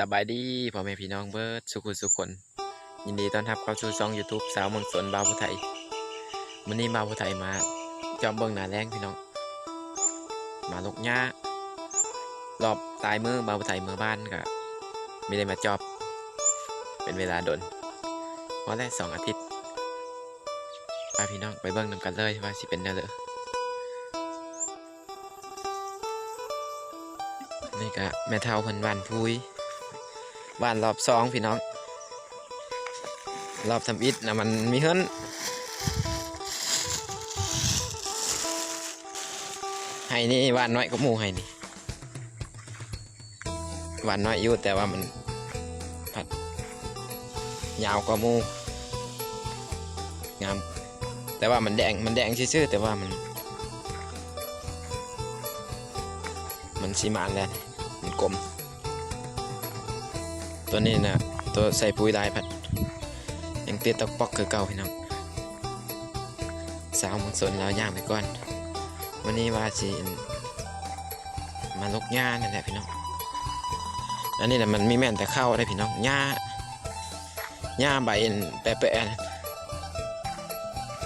สบายดีพ่อแม่พี่น้องเบิร์ดสุขุสุขคนยินดีต้อนรับเข้าสู่ช่อง YouTube สาวเมืองสนบาวผู้ไทยวันนี้บาวผู้ไทยมาจอมเบิ่งหนาแรงพี่น้อง มาลกหญ้ารอบตายมือบาวผู้ไทยเมื่อบ้านก็ไม่ได้มาจอบ เป็นเวลาดนเพราะแรกสองอาทิตย์ไปพี่น้องไปเบิ่งนำกันเลยว่าสิเป็นแนวเลยนี่ก็แม่เท่าพันวันพุย บ้านรอบสองพี่น้อง รอบทำอิฐนะมันมีเฮิรนให้นี่หวานน้อยก็มูให้นี่หวานน้อยอยู่แต่ว่ามันผัดยาวกว่ามูงามแต่ว่ามันแดงมันแดงซื่อแต่ว่ามัน มันสีมานแล้วมันกลม ตัวนี้นะตัวใส่ปุ๋ยลายพัดยังเตี้ยตอกปอกคือเก่าพี่น้องสาวมังสนเราย่างไปก่อน วันนี้ว่าสิมาลกหญ้านั่นแหละพี่น้องอันนี้นะมันมีแม่นแต่เข้าได้พี่น้องหญ้าหญ้าใบอันแปะๆนะ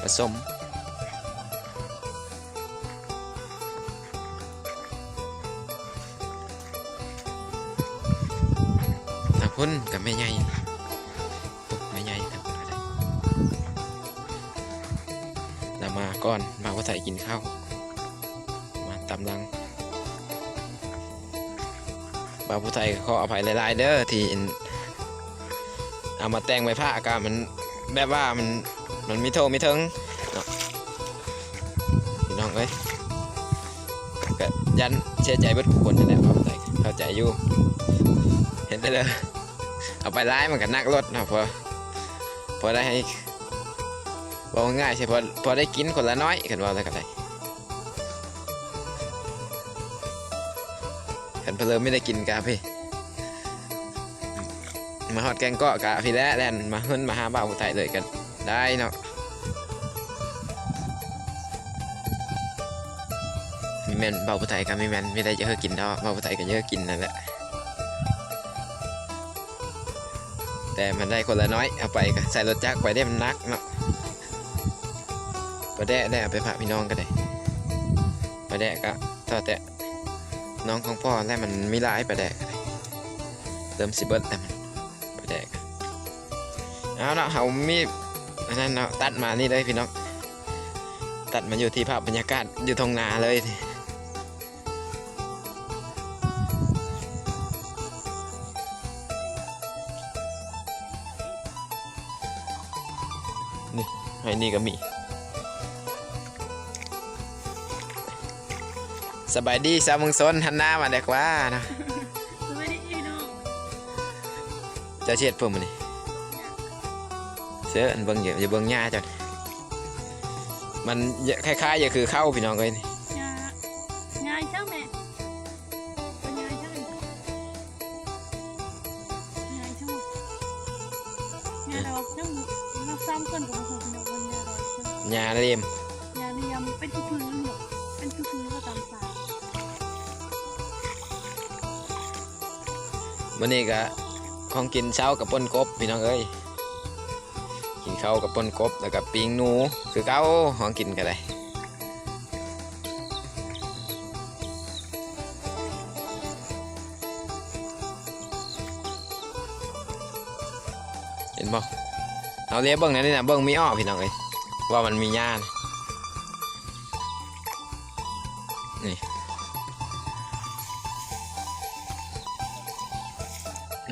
ผสม ทางพุ่นกับแม่ใหญ่ปุ๊บแม่ใหญ่ทางพุ่นก็ได้เรามาก่อนมาว่าใส่กินข้าวมาตำลังบาผู้ไทยขออภัยหลายๆเด้อที่เอามาแต่งไว้ผ้าอากาศมันแบบว่ามันมันมีโทมีเทิงเนาะพี่น้องเอ้ยก็ยันเชื่อใจเบิดทุกคนนั่นแหละบาวผู้ไทยเข้าใจอยู่ เห็นได้เลย เอาไปร้ายมันก็นักรถนะพอพอได้ให้บอกง่ายใช่พอพอได้กินคนละน้อยกันว่าอะไรกันได้ขันเพลิมไม่ได้กินกาพี่มาฮอดแกงเกาะกาพี่แล้วแลนมาเฮิรนมาหาบ่าวผู้ไทยเลยกันได้เนาะมีแมนบ่าวผู้ไทยกับมีแมนไม่ได้เยอะกินเนาะบ่าวผู้ไทยก็เยอะกินนั่นแหละ แต่มันได้คนละน้อยเอาไปก็ใส่รถจักรไปได้มันนักเนาะไปได้ได้เอาไปพาพี่น้องก็ได้ไปได้ก็ต่อแต่น้องของพ่อแล้วมันมีหลายไปได้ก็ได้เริ่มสิเบิดแต่มันไปได้ก็เอาเนาะเขามีอันนั้นเนาะตัดมานี่เลยพี่น้องตัดมาอยู่ที่ภาพบรรยากาศอยู่ทงนาเลย ไอ้นี่ก็มีสบายดีสาวเมึงซนหันหน้ามาเด็กว่านะสวัสดีพี่น้องจะเช็ดเพิ่มมันนี่เสืออันเบิ่งอย่าอย่าเบิ่งหญ้าจันมันคล้ายๆอย่าคือเข้าพี่น้องเลยนี่งาง่ายช่างแม่เป็นง่ายช่างง่ายช่างงานดอกช่างมา ซ้ำกันกับผมพี่น้องวันงานดอกช่างหญ้าเลียมงานเรียมเป็นทุกพื้นหมดเป็นทุกพื้นก็ตามสายวันนี้ก็ของกินเช้ากับปนกบพี่น้องเอ้ยกินข้าวกับปนกบแล้วกับปิ้งหนู คือเก้าของกินกันเลยเห็นบ่ เอาเลี้ยเบิ้งนั่นนี่นะเบิ้งมีอ้อพี่น้องเอ้ยว่ามันมีหญ้านะนี่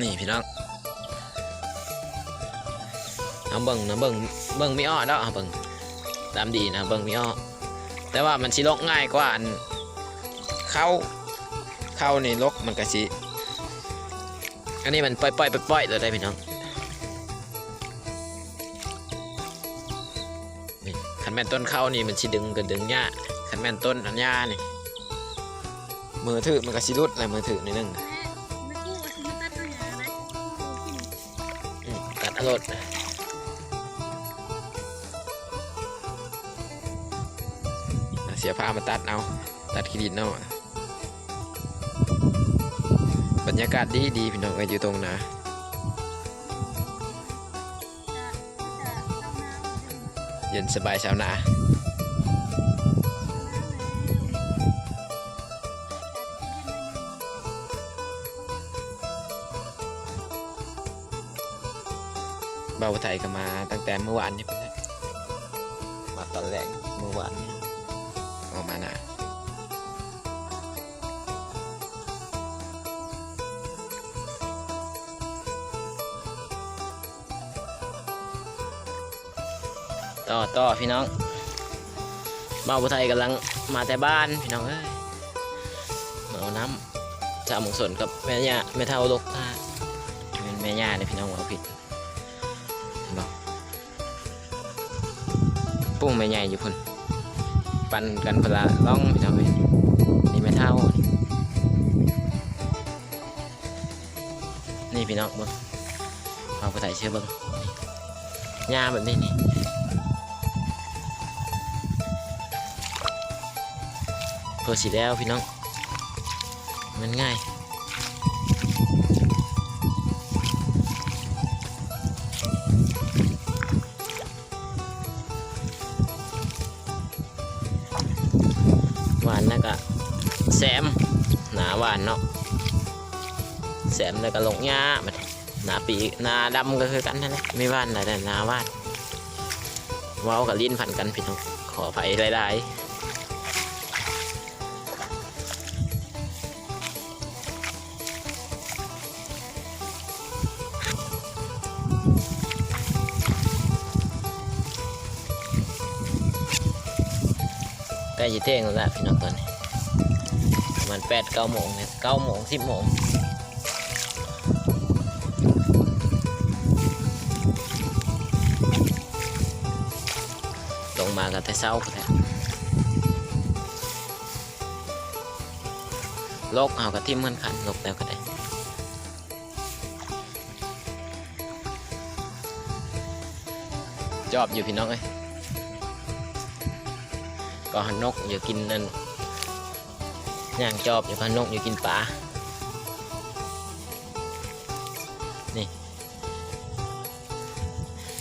นี่พี่น้องเอาเบิ่งนะเบิ่งเบิ่งไม่อ้อเนาะเอาเบิ่งตามดีนะเบิ่งไม่อ้อแต่ว่ามันสิลกง่ายกว่าอันเข้าเข้านี่ลกมันก็สิอันนี้มันปล่อยปล่อยปล่อยๆเลยได้พี่น้อง ขันแม่นต้นเข้านี่มันสิดึงกันดึงหญ้าขันแม่นต้นอันหญ้านี่มือถือมันก็สิรุดเลยมือถือนิดนึงกัดอืมตัดอรดเสียผ้ามาตัดเอา ตัดขีดินเอาไปบรรยากาศดีดีพี่น้องเอ้ยอยู่ตรงนะ เย็นสบายชาวนาเบาไทยก็มาตั้งแต่เมื่อวานนี้ไปแล้วมาตอนแรกเมื่อวานนี้ออกมานา ต่อต่อพี่น้องเบาไทยกำลังมาแต่บ้านพี่น้องเอ้ยมาเอาน้ำจากหมุงสนกับแม่ย่าแม่เท่าลกท่าเป็นแม่ย่าเนี่ยพี่น้องเอาผิดเห็นบอกปุ้งแม่ใหญ่อยู่พุ่นปั่นกันเพละล่องพี่น้องเอ้ยนี่แม่เท่านี่พี่น้องเบิ้งเอาไปใส่เชื่อเบิ้งหญ้าแบบนี้นี่ เพื่อสีแล้วพี่น้อง มันง่ายหวานแล้วก็แซมหนาหวานเนาะแซมแล้วก็ลงหญ้าหนาปีหนาดำก็คือกันนั่นแหละไม่หวานอะไรแต่หนาหวานว้าวกับลิ้นพันกันพี่น้องขออภัยหลายๆ ใกล้จะเที่ยงแล้วล่ะพี่น้องตอนนี้ประมาณแปดเก้าโมงเนี่ยเก้าโมงสิบโมงลงมากันแต่เช้าก็แล้วลกเอากระทิ่มเหมือนกันลกแล้วก็ได้จอบอยู่พี่น้องเอ้ย ก็หันนกอยู่กินนั่นย่างจอบอยู่หันนกอยู่กินปลานี่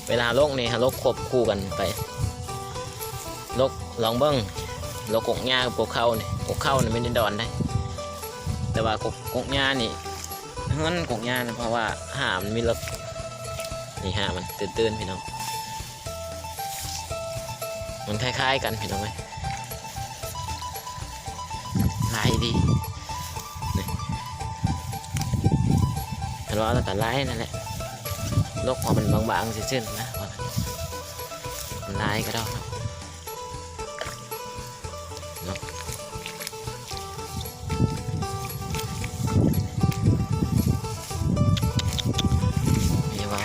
เวลาลกนี่ฮะลกควบคู่กันไปลกลองเบิ้งลกกกหญ้ากับกกเข้านี่กกเข้านี่ไม่ได้ดอนได้ แต่ว่ากกกกหญ้านี่เฮือนกกหญ้านะเพราะว่าหามันมีลกนี่หามันตื่นๆพี่น้องมันคล้ายๆกันพี่น้องไหมายดีนี่อันว่าแล้วก็ลายนั่นแหละลกพอมันบางๆซื่อๆนะว่ามันลายก็ได้มีไว้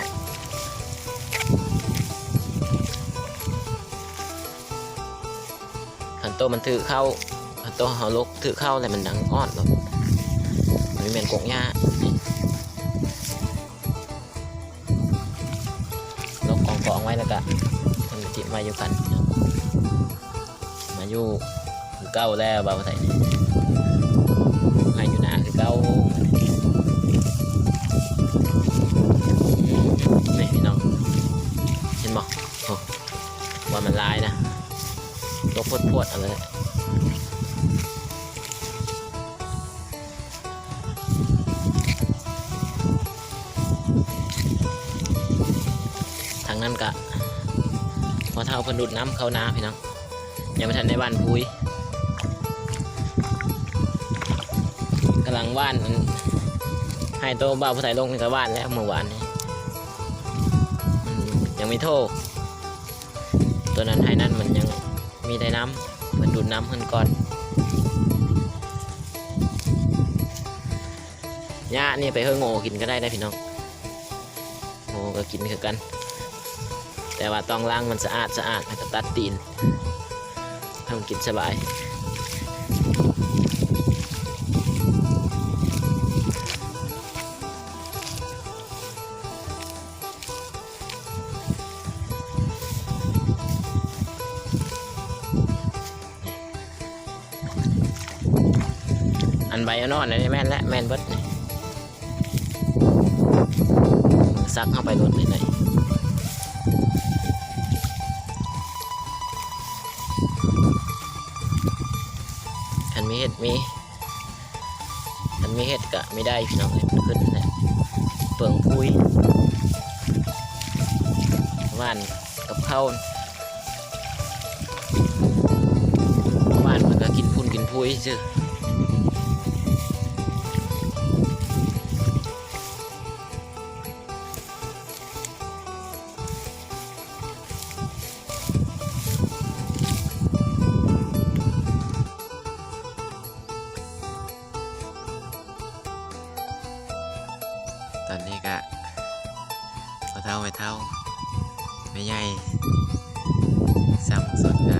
ขันโตมันถือเข้า ขันโตเขาลกถือเข้าอะไรมันดังอ้อนแบบมันไม่เป็นกงหญ้านี่ลกกองกองไว้แล้วก็มันจิมาอยู่กัน มาอยู่เก้าแล้วบ่าวไทยมาอยู่หนาคือเก้านี่พี่น้องเห็นบอกโอ้ว่ามันลายนะลกพวดพวดอะไร นั้นกะพอเท่าเพนดุดน้ำเข้านาพี่น้องยังไม่ทันในบ้านพุยกำลังว่านให้โตบ้าผู้ไทยลงในกระว่านแล้วเมื่อวานนี้ยังไม่โทษตัวนั้นให้นั่นมันยังมีได้น้ำมันดูดน้ำขึ้นก่อนหญ้านี่ไปเฮอโง่กินก็ได้ได้พี่น้องโง่ก็กินคือกัน แต่ว่าต้องล้างมันสะอาดสะอาดแล้วก็ตัดตีนให้มันกินสบายอันใบอ่อนอนนี้แม่นและแม่นเบิดนี่ซักเข้าไปโดนเลยหน มีเห็ดมีมันมีเห็ดกะไม่ได้พี่น้องเลยมันขึ้นนะเปลืองพุยว่านกับข้าวว่านมันก็กินพุ่นกินพุยจื้อ ตอนนี้ก็พอเท่าไปเท่าไม่ใหญ่ซ้ำสุดก็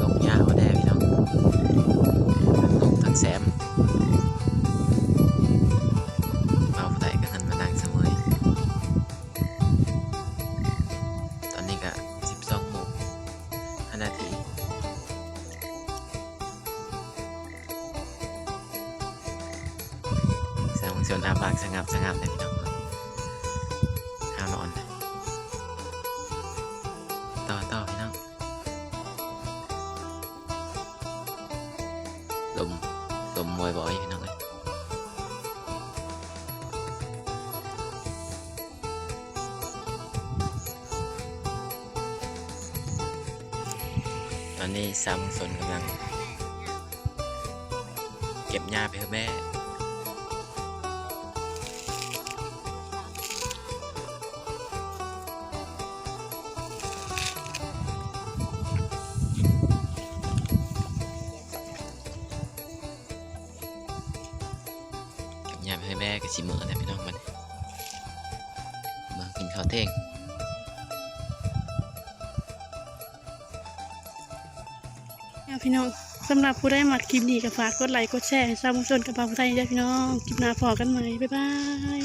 ลงยาวแน่พี่น้องลงทั้งแซมเอาไต่ก็หันมานั่งเสมอตอนนี้ก็สิบสองโมงห้านาที สร้างชนอาปากสงับสงับเลยพี่น้องห้ามนอนเลยต่อต่อพี่น้องลมลมบ่อยๆพี่น้องเลยตอนนี้ซ้ำสนกำลัง เก็บหญ้าไปเพื่อแม่ กับสิเหมือนะพี่น้องมันมากินข้าวเท่งเอาพี่น้องสำหรับผู้ได้มาคลิปนี้ก็ฝากกดไลค์กดแชร์ให้ชาวมุงชนกับบาวผู้ไทยด้วยพี่น้องคลิปหน้าพอกันใหม่บ๊ายบาย